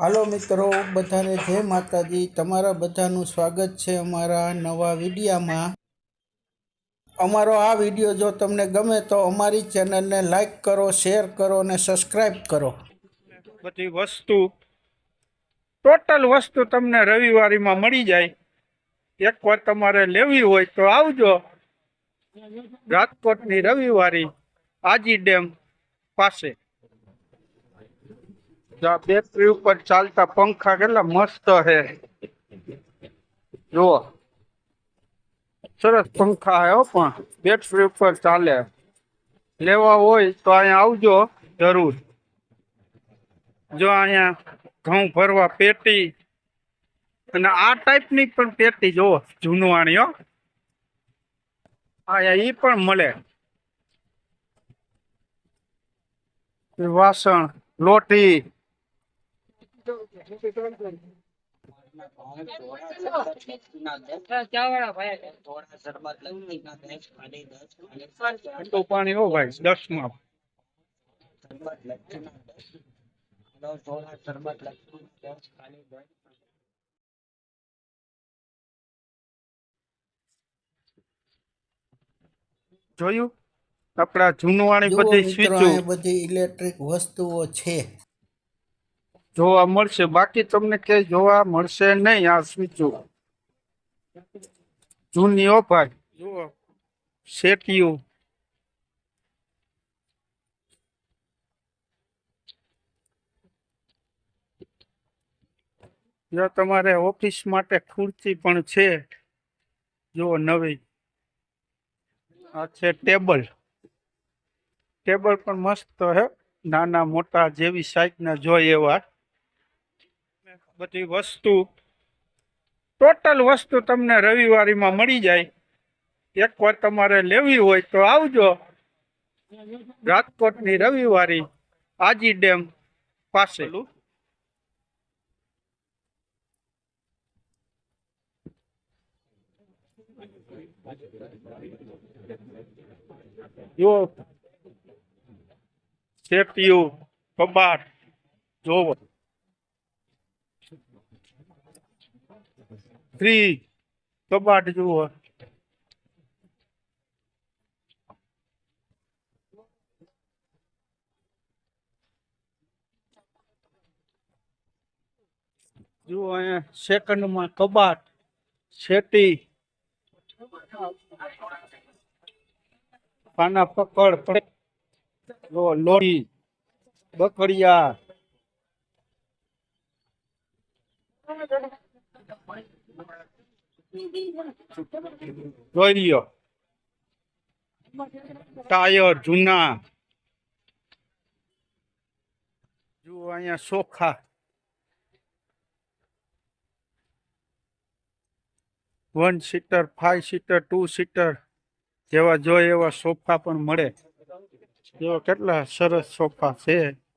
હાલો મિત્રો, બધાને જય માતાજી. તમારા બધાનું સ્વાગત છે અમારા નવા વિડીયામાં. અમારો આ વીડિયો જો તમને ગમે તો અમારી ચેનલને લાઈક કરો, શેર કરો અને સબસ્ક્રાઈબ કરો. બધી વસ્તુ, ટોટલ વસ્તુ તમને રવિવારીમાં મળી જાય. એકવાર તમારે લેવી હોય તો આવજો. રાજકોટની રવિવારી આજી ડેમ પાસે. આ બેટરી ઉપર ચાલતા પંખા કેટલા મસ્ત છે. જુઓ. સરસ પંખા હે હો પણ, બેટરી ઉપર ચાલે. લેવા હોય તો અહીંયા આવજો, જરૂર. જો અહીંયા ઘઉં ભરવા પેટી. અને આ ટાઈપની પણ પેટી જો જૂનવાણી હો. અહીંયા ઈ પણ મળે. વાસણ, લોટી ઠંડુ પાણી હો ભાઈ દસમાં જોયું? આપડા જૂનવાણી બધી સ્વીચો. બધી ઇલેક્ટ્રિક વસ્તુઓ છે. જોવા મળશે. બાકી તમને કે જોવા મળશે નહીં, આ સ્વીચો જૂની હો ભાઈ જુઓ. શેટીયું જો તમારે ઓફિસ માટે ખુરશી પણ છે. જુઓ નવી. આ છે ટેબલ. ટેબલ પણ મસ્ત હે. નાના મોટા જેવી સાઈઝના જોઈએ એવા. બધી વસ્તુ ટોટલ વસ્તુ તમને રવિવારીમાં મળી જાય. એકવાર તમારે લેવી હોય તો આવજો. રાજકોટની રવિવારી આજી ડેમ પાસે. જો સેફટીયું કબાટ જોવો. ફ્રીજ કબાટ જુઓ જુઓ અહીંયા સેકન્ડમાં કબાટ શેટી પાના પકડ જો લોરી બકડિયા જોઈ ટાયર જૂના. જુઓ અહીંયા સોખા. One seater five seater two seater જેવા જોઈએ એવા સોફા પણ મળે. જેવા કેટલા સરસ સોફા છે.